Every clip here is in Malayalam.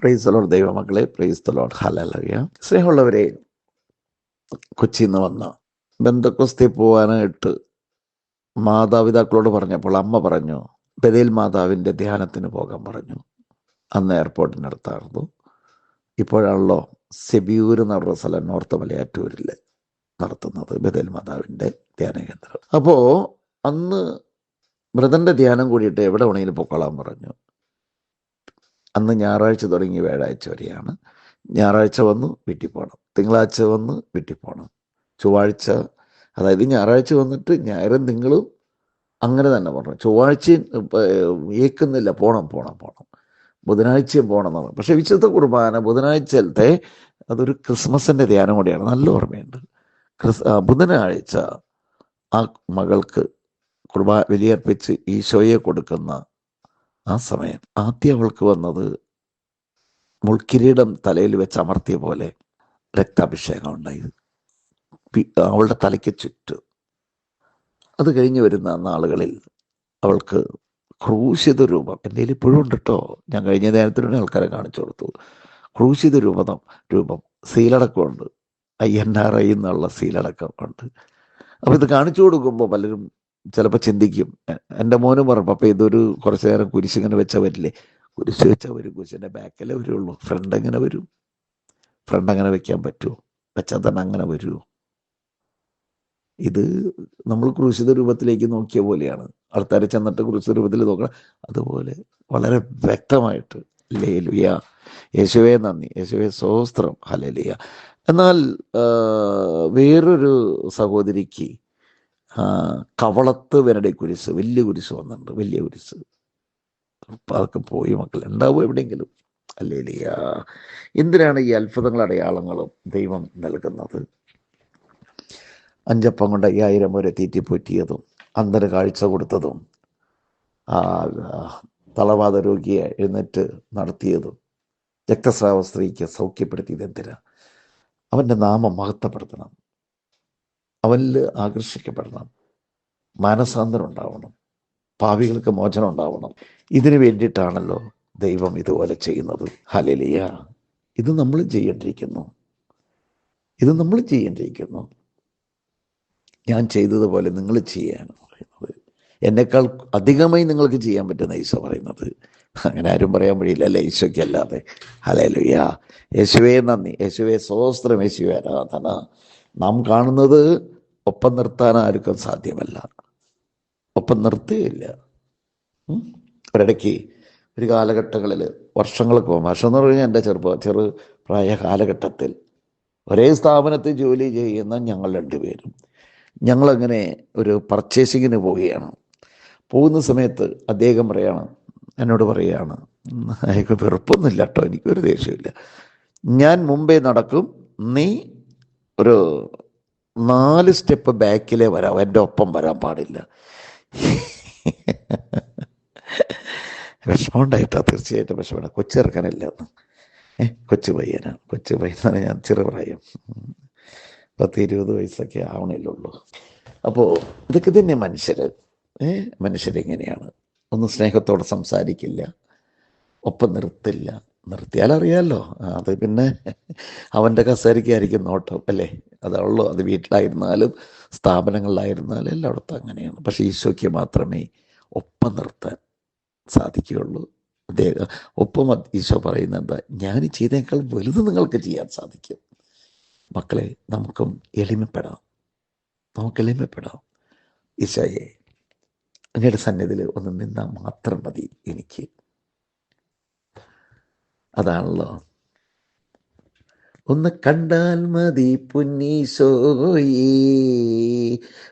പ്രൈസ് തലോട് ദൈവമക്കളെ. പ്രൈസ് തലോട് ഹലലറിയ സ്നേഹമുള്ളവരെ കൊച്ചിയിൽ നിന്ന് വന്ന ബന്ധക്കൊസ്തി പോവാനായിട്ട് മാതാപിതാക്കളോട് പറഞ്ഞപ്പോൾ അമ്മ പറഞ്ഞു ബദേൽ മാതാവിന്റെ ധ്യാനത്തിന് പോകാൻ പറഞ്ഞു. അന്ന് എയർപോർട്ടിനടുത്തായിരുന്നു ഇപ്പോഴാണല്ലോ സെബിയൂർ എന്ന് പറഞ്ഞ സ്ഥലം നോർത്ത് മലയാറ്റൂരിൽ നടത്തുന്നത് ബദേൽ മാതാവിന്റെ ധ്യാന കേന്ദ്രം. അപ്പോൾ അന്ന് വ്രതന്റെ ധ്യാനം കൂടിയിട്ട് എവിടെ വേണമെങ്കിലും പൊക്കോളാൻ പറഞ്ഞു. അന്ന് ഞായറാഴ്ച തുടങ്ങി വ്യാഴാഴ്ച വരെയാണ്. ഞായറാഴ്ച വന്ന് വീട്ടിൽ പോകണം തിങ്കളാഴ്ച വന്ന് വീട്ടിൽ പോകണം ചൊവ്വാഴ്ച അതായത് ഞായറാഴ്ച വന്നിട്ട് ഞായറും തിങ്കളും അങ്ങനെ തന്നെ പറഞ്ഞു ചൊവ്വാഴ്ചയും ഏക്കുന്നില്ല പോണം പോണം പോണം. ബുധനാഴ്ചയും പോകണം എന്നാണ്. പക്ഷെ വിശുദ്ധ കുർബാന ബുധനാഴ്ചത്തെ അതൊരു ക്രിസ്മസിന്റെ ധ്യാനം കൂടിയാണ്. നല്ല ഓർമ്മയുണ്ട്. ക്രിസ് ബുധനാഴ്ച ആ മകൾക്ക് കുർബാ ബലിയർപ്പിച്ച് ഈശോയെ കൊടുക്കുന്ന ആ സമയം ആദ്യം അവൾക്ക് വന്നത് മുൾക്കിരീടം തലയിൽ വെച്ച് അമർത്തിയ പോലെ രക്താഭിഷേകം ഉണ്ടായി. പി- അവളുടെ തലയ്ക്ക് ചുറ്റു. അത് കഴിഞ്ഞ് വരുന്ന നാളുകളിൽ അവൾക്ക് ക്രൂശിത രൂപം. എന്റെ ഇപ്പോഴും ഉണ്ട് കേട്ടോ ഞാൻ കഴിഞ്ഞ നേരത്തിലൂടെ ആൾക്കാരെ കാണിച്ചു കൊടുത്തു. ക്രൂശിത രൂപം രൂപം സീലടക്കമുണ്ട് ഐ എൻ ആർ ഐ എന്നുള്ള സീലടക്കം ഉണ്ട്. അപ്പൊ ഇത് കാണിച്ചു കൊടുക്കുമ്പോൾ പലരും ചിലപ്പോൾ ചിന്തിക്കും. എന്റെ മോനും പറഞ്ഞു അപ്പൊ ഇതൊരു കുറച്ചു നേരം കുരിശ് ഇങ്ങനെ വെച്ചാൽ വരില്ലേ കുരിശ് വെച്ചാൽ വരും കുരിശിന്റെ ബാക്കിലേ വരുള്ളൂ. ഫ്രണ്ട് എങ്ങനെ വരും? ഫ്രണ്ട് അങ്ങനെ വെക്കാൻ പറ്റുമോ വെച്ചാൽ തന്നെ അങ്ങനെ വരുമോ ഇത് നമ്മൾ ക്രൂശിത രൂപത്തിലേക്ക് നോക്കിയ പോലെയാണ്. ആൾക്കാർ ചെന്നിട്ട് ക്രൂശിത രൂപത്തിൽ നോക്കണം. അതുപോലെ വളരെ വ്യക്തമായിട്ട് ലേലുയ യേശുവേ നന്ദി. യേശുവേ സ്വസ്ത്രം ഹലലിയ എന്നാൽ വേറൊരു സഹോദരിക്ക് കവളത്ത് വരടെ കുരിശ് വലിയ കുരിശ് വന്നിട്ടുണ്ട് വലിയ കുരിശ്. അതൊക്കെ പോയി മക്കൾ ഉണ്ടാവും എവിടെയെങ്കിലും? അല്ലേലിയ. എന്തിനാണ് ഈ അത്ഭുതങ്ങൾ അടയാളങ്ങളും ദൈവം നൽകുന്നത്? അഞ്ചപ്പം കൊണ്ട് അയ്യായിരം വരെ തീറ്റിപ്പോറ്റിയതും അന്തര കാഴ്ച കൊടുത്തതും തളവാത രോഗിയെ എഴുന്നേറ്റ് നടത്തിയതും രക്തസ്രാവ സ്ത്രീക്ക് സൗഖ്യപ്പെടുത്തിയത് എന്തിനാ? അവന്റെ നാമം മഹത്വപ്പെടുത്തണം. അവനിൽ ആകർഷിക്കപ്പെടണം. മാനസാന്തരം ഉണ്ടാവണം. പാവികൾക്ക് മോചനം ഉണ്ടാവണം. ഇതിനു വേണ്ടിയിട്ടാണല്ലോ ദൈവം ഇതുപോലെ ചെയ്യുന്നത്. ഹലലിയ ഇത് നമ്മൾ ചെയ്യേണ്ടിയിരിക്കുന്നു. ഇത് നമ്മൾ ചെയ്യേണ്ടിയിരിക്കുന്നു. ഞാൻ ചെയ്തതുപോലെ നിങ്ങൾ ചെയ്യാനാണ് പറയുന്നത്. എന്നെക്കാൾ അധികമായി നിങ്ങൾക്ക് ചെയ്യാൻ പറ്റുന്ന ഈശോ പറയുന്നത്. അങ്ങനെ ആരും പറയാൻ വഴിയില്ല അല്ലേ? ഈശോയ്ക്ക് അല്ലാതെ ഹലേലുയ യേശുവേ നന്ദി. യേശുവേ സ്വസ്ത്രം യേശുവേ ആരാധന. നാം കാണുന്നത് ഒപ്പം നിർത്താൻ ആർക്കും സാധ്യമല്ല. ഒപ്പം നിർത്തുകയില്ല. ഒരിടയ്ക്ക് ഒരു കാലഘട്ടങ്ങളിൽ വർഷങ്ങൾക്ക് വർഷം എന്ന് പറഞ്ഞാൽ എന്റെ ചെറുപ്പ ചെറു പ്രായ കാലഘട്ടത്തിൽ ഒരേ സ്ഥാപനത്തിൽ ജോലി ചെയ്യുന്ന ഞങ്ങൾ രണ്ടുപേരും. ഞങ്ങളങ്ങനെ ഒരു പർച്ചേസിങ്ങിന് പോവുകയാണ്. പോകുന്ന സമയത്ത് അദ്ദേഹം പറയാണ് എന്നോട് പറയാണ് എനിക്ക് വെറുപ്പൊന്നുമില്ല കേട്ടോ എനിക്കൊരു ദേഷ്യമില്ല ഞാൻ മുമ്പേ നടക്കും നീ ഒരു നാല് സ്റ്റെപ്പ് ബാക്കിലേ വരാം. എന്റെ ഒപ്പം വരാൻ പാടില്ല. വിഷമമുണ്ടായിട്ടാ തീർച്ചയായിട്ടും വിഷമമാണ് കൊച്ചിറക്കാനല്ല എന്ന് ഏ കൊച്ചു പയ്യനാണ് കൊച്ചു പയ്യനാണ് ഞാൻ ചെറുപ്രായം. പത്ത് ഇരുപത് വയസ്സൊക്കെ ആവണില്ലുള്ളൂ അപ്പോൾ ഇതൊക്കെ തന്നെ മനുഷ്യർ മനുഷ്യരെങ്ങനെയാണ്? ഒന്ന് സ്നേഹത്തോടെ സംസാരിക്കില്ല. ഒപ്പം നിർത്തില്ല. നിർത്തിയാൽ അറിയാമല്ലോ അത് പിന്നെ അവന്റെ കസേരയ്ക്കായിരിക്കും നോട്ടം അല്ലേ? അതുള്ളൂ അത് വീട്ടിലായിരുന്നാലും സ്ഥാപനങ്ങളിലായിരുന്നാലും എല്ലായിടത്തും അങ്ങനെയാണ്. പക്ഷേ ഈശോയ്ക്ക് മാത്രമേ ഒപ്പം നിർത്താൻ സാധിക്കുകയുള്ളൂ. അദ്ദേഹം ഒപ്പം ഈശോ പറയുന്നത് ഞാൻ ചെയ്തേക്കാൾ വലുത് നിങ്ങൾക്ക് ചെയ്യാൻ സാധിക്കും. മക്കളെ നമുക്കും എളിമപ്പെടാം. നമുക്ക് എളിമപ്പെടാം. ഈശോയെ അങ്ങയുടെ സന്നിധിയിൽ ഒന്ന് നിന്നാൽ മാത്രം മതി എനിക്ക്. അതാണല്ലോ. ഒന്ന് കണ്ടാൽ മതി പുന്നീശോയി.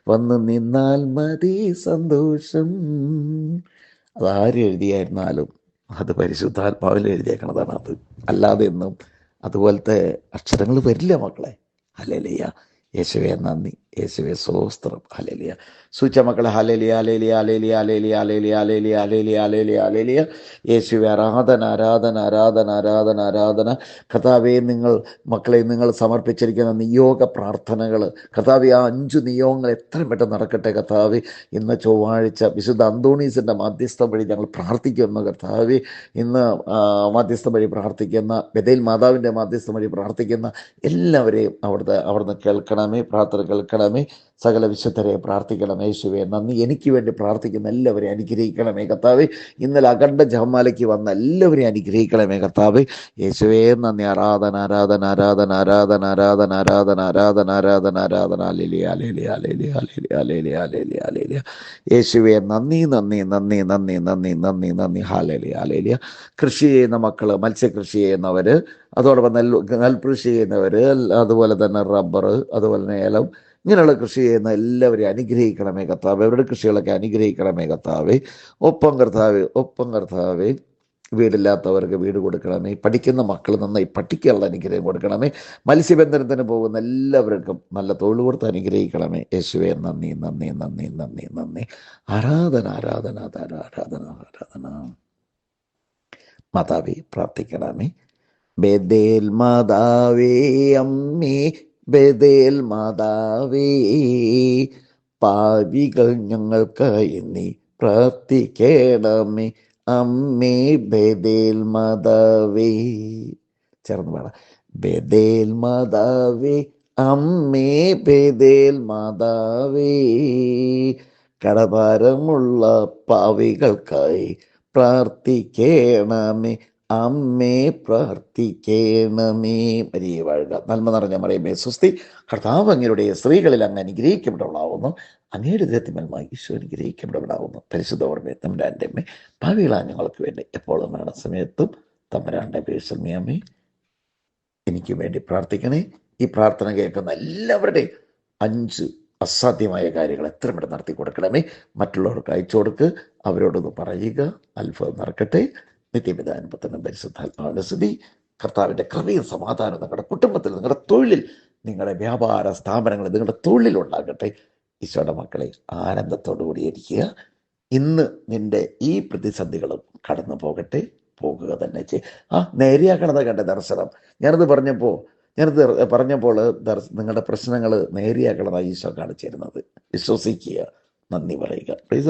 വന്ന് നിന്നാൽ മതി സന്തോഷം. അതാര് എഴുതിയായിരുന്നാലും അത് പരിശുദ്ധാത്മാവിൽ എഴുതിയേക്കണതാണ് അത്. അല്ലാതെ എന്നും അതുപോലത്തെ അക്ഷരങ്ങൾ വരില്ല മക്കളെ. അല്ലേലയ്യ യേശുവേ നന്ദി. യേശുവെ സ്വസ്ത്രം ഹലേലിയ സൂച്ച മക്കളെ hallelujah hallelujah hallelujah hallelujah hallelujah hallelujah hallelujah hallelujah hallelujah യേശുവെ ആരാധന ആരാധന ആരാധന ആരാധന ആരാധന. കഥാവെ നിങ്ങൾ മക്കളെ നിങ്ങൾ സമർപ്പിച്ചിരിക്കുന്ന നിയോഗ പ്രാർത്ഥനകൾ കഥാവെ ആ അഞ്ച് നിയോഗങ്ങൾ എത്രയും പെട്ടെന്ന് നടക്കട്ടെ കഥാവെ ഇന്ന് ചൊവ്വാഴ്ച വിശുദ്ധ അന്തോണീസിന്റെ മധ്യസ്ഥം വഴി ഞങ്ങൾ പ്രാർത്ഥിക്കുന്നു കർത്താവെ. ഇന്ന് മധ്യസ്ഥം വഴി പ്രാർത്ഥിക്കുന്ന ബദയിൽ മാതാവിന്റെ മധ്യസ്ഥം വഴി പ്രാർത്ഥിക്കുന്ന എല്ലാവരെയും അവിടുത്തെ അവിടുന്ന് കേൾക്കണമേ പ്രാർത്ഥന കേൾക്കണമേ. സകല വിശുദ്ധരെ പ്രാർത്ഥിക്കണം യേശുവെ. നന്ദി. എനിക്ക് വേണ്ടി പ്രാർത്ഥിക്കുന്ന എല്ലാവരെയും അനുഗ്രഹിക്കണമേ കർത്താവ്. ഇന്നലെ അഖണ്ഡ ജപമാലയ്ക്ക് വന്ന എല്ലാവരെയും അനുഗ്രഹിക്കണമേ കർത്താവ്. യേശുവേ നന്ദി. ആരാധന ആരാധന ആരാധന ആരാധന ആരാധന ആരാധന ആരാധന ആരാധന ആരാധന. അലേലി അലേലി അലേലി അലേലി അലേലി അലേലി അലേലിയ യേശുവെ നന്ദി നന്ദി നന്ദി നന്ദി നന്ദി നന്ദി നന്ദി. ഹാലേലി അലേലിയ കൃഷി ചെയ്യുന്ന മക്കൾ മത്സ്യകൃഷി ചെയ്യുന്നവർ അതോടൊപ്പം നെൽ നെൽകൃഷി ചെയ്യുന്നവർ അതുപോലെ തന്നെ റബ്ബർ അതുപോലെ തന്നെ ഏലം ഇങ്ങനെയുള്ള കൃഷി ചെയ്യുന്ന എല്ലാവരെയും അനുഗ്രഹിക്കണമേ കർത്താവ്. അവരുടെ കൃഷികളൊക്കെ അനുഗ്രഹിക്കണമേ കർത്താവ്. ഒപ്പം കർത്താവ് ഒപ്പം കർത്താവ്. വീടില്ലാത്തവർക്ക് വീട് കൊടുക്കണമേ. പഠിക്കുന്ന മക്കൾ നന്നായി പഠിക്കാനുള്ള അനുഗ്രഹം കൊടുക്കണമേ. മത്സ്യബന്ധനത്തിന് പോകുന്ന എല്ലാവർക്കും നല്ല തൊഴിൽ കൊടുത്ത് അനുഗ്രഹിക്കണമേ. യേശുവെ നന്ദി നന്ദി നന്ദി നന്ദി നന്ദി. ആരാധന ആരാധന ആരാധന ആരാധന മാതാവേ പ്രാർത്ഥിക്കണമേ. ബേദേൽ മാതാവേ അമ്മേ ബദേൽ മാതാവേ പാവികൾ ഞങ്ങൾക്കായി നീ പ്രാർത്ഥിക്കേണമേ. അമ്മേ ബദേൽ മാതാവേ. ചേർന്ന് പാടാം. ബദേൽ മാതാവേ അമ്മേ ബദേൽ മാതാവേ കടഭാരമുള്ള പാവികൾക്കായി പ്രാർത്ഥിക്കണമേ. അമ്മേ പ്രാർത്ഥിക്കണമേ. മരിയെ വാഴുക നന്മ നിറഞ്ഞ മറിയമേ സുസ്തി കർത്താവ് അങ്ങയുടെ സ്ത്രീകളിൽ അങ്ങ് അനുഗ്രഹിക്കപ്പെട്ടവളാവുന്നു അങ്ങയുടെ ദൈവത്തിന്മേൽ ഈശോ അനുഗ്രഹിക്കപ്പെട്ടവളാവുന്നു പരിശുദ്ധ ഓർമ്മയെ തമ്പുരാന്റെ അമ്മേ ഭാവികളാ ഞങ്ങൾക്ക് വേണ്ടി എപ്പോഴും മരണസമയത്തും തമ്പുരാന്റെ പേശമേ എനിക്ക് വേണ്ടി പ്രാർത്ഥിക്കണേ. ഈ പ്രാർത്ഥന കേൾക്കുന്ന എല്ലാവരുടെയും അഞ്ച് അസാധ്യമായ കാര്യങ്ങൾ എത്ര പെട്ടെന്ന് നടത്തി കൊടുക്കണമേ മറ്റുള്ളവർക്ക് അയച്ചു കൊടുക്കുക അവരോടൊന്ന് പറയുക. അത്ഭുതം നടക്കട്ടെ. നിത്യപിതാനുപത്തനും പരിശുദ്ധാത്മാവിന്റെ സ്ഥിതി കർത്താവിന്റെ കൃപയും സമാധാനം നിങ്ങളുടെ കുടുംബത്തിൽ നിങ്ങളുടെ തൊഴിലിൽ നിങ്ങളുടെ വ്യാപാര സ്ഥാപനങ്ങൾ നിങ്ങളുടെ തൊഴിലിൽ ഉണ്ടാകട്ടെ. ഈശോയുടെ മക്കളെ ആനന്ദത്തോടു കൂടി ഇന്ന് നിന്റെ ഈ പ്രതിസന്ധികളും കടന്നു പോകട്ടെ. പോകുക തന്നെ ചെയ്യും ആ നേരെയാക്കണത് കണ്ട ദർശനം. ഞാനത് പറഞ്ഞപ്പോൾ ഞാനത് പറഞ്ഞപ്പോൾ നിങ്ങളുടെ പ്രശ്നങ്ങൾ നേരെയാക്കണതാണ് ഈശോ കാണിച്ചിരുന്നത്. വിശ്വസിക്കുക. നന്ദി പറയുക. പ്ലീസ്